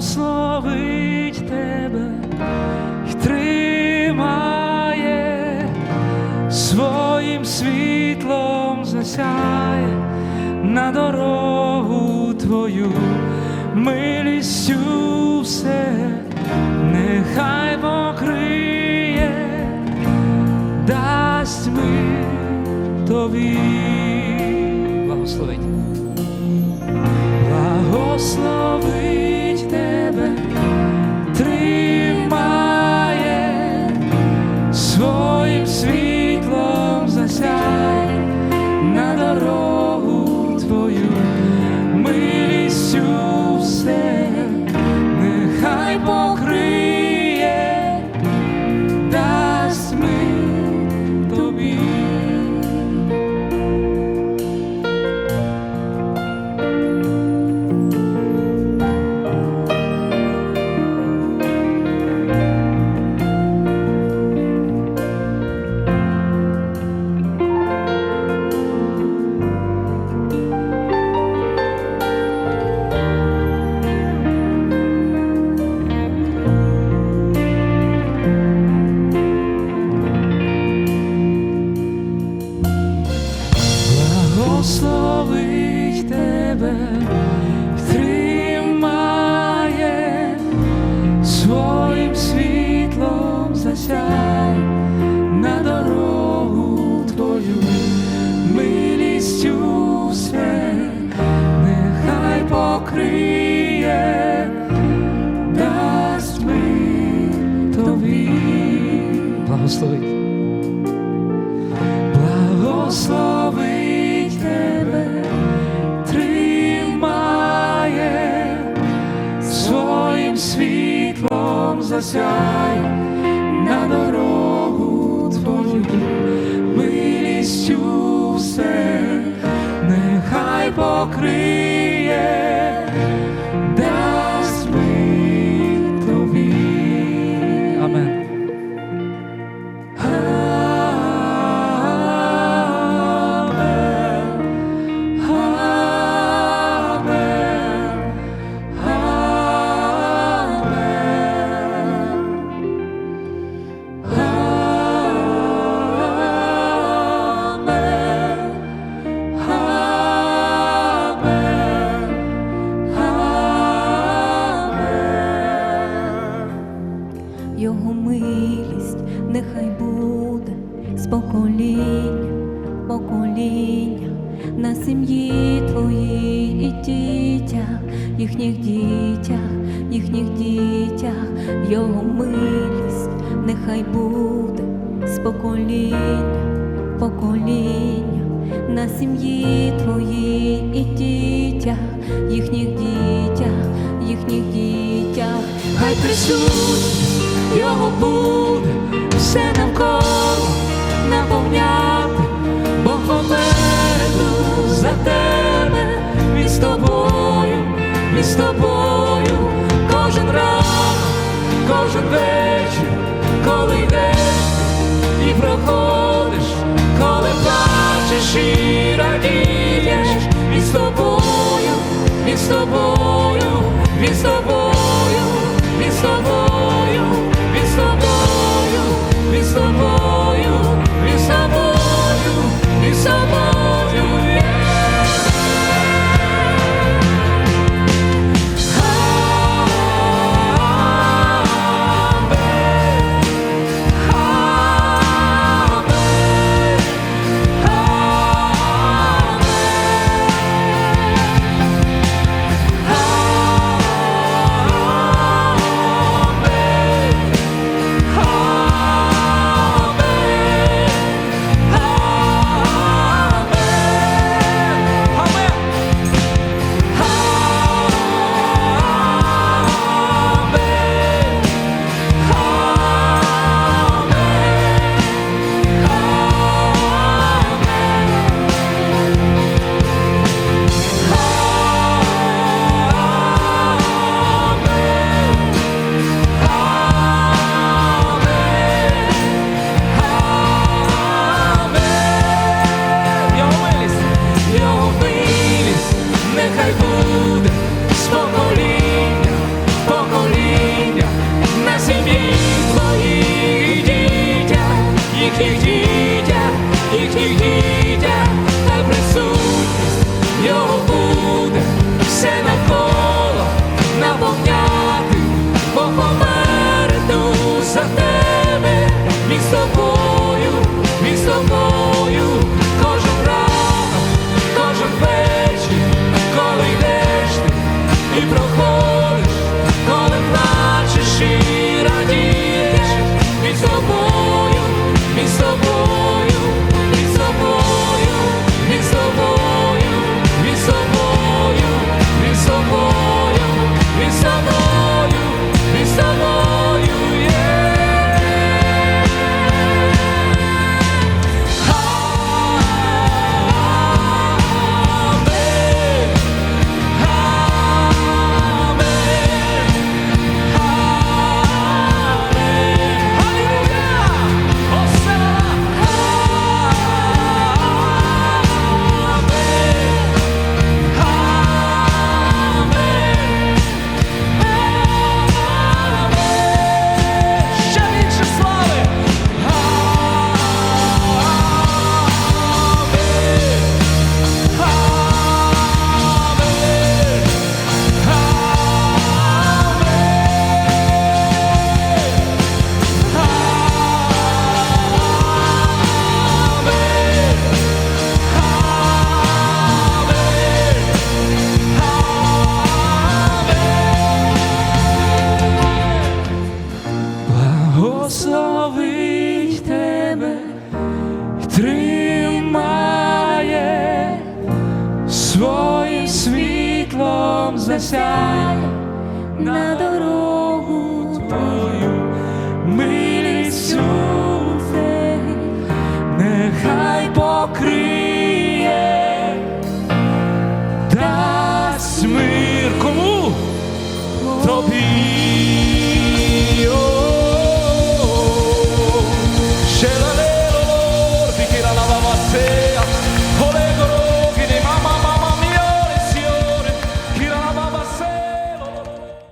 благословить тебе й тримає, своїм світлом засяє на дорогу твою, милістю все, нехай покриє, дасть мир тобі. Благословить тебе, світлом на дорогу твою, милістю все, нехай покриє, Його милість нехай буде з покоління, покоління. На сім'ї твої і дітях, їхніх дітях, їхніх дітях, його милість нехай буде з покоління, покоління. На сім'ї твої і дітях, їхніх дітях, їхніх дітях. Хай присутність його буде все навколо наповняти, бо попереду за тебе. Він з тобою, він з тобою, кожен ранок, кожен вечір, коли йдеш і проходиш, Благословить тебе, тримає своїм світлом засяє на дорогу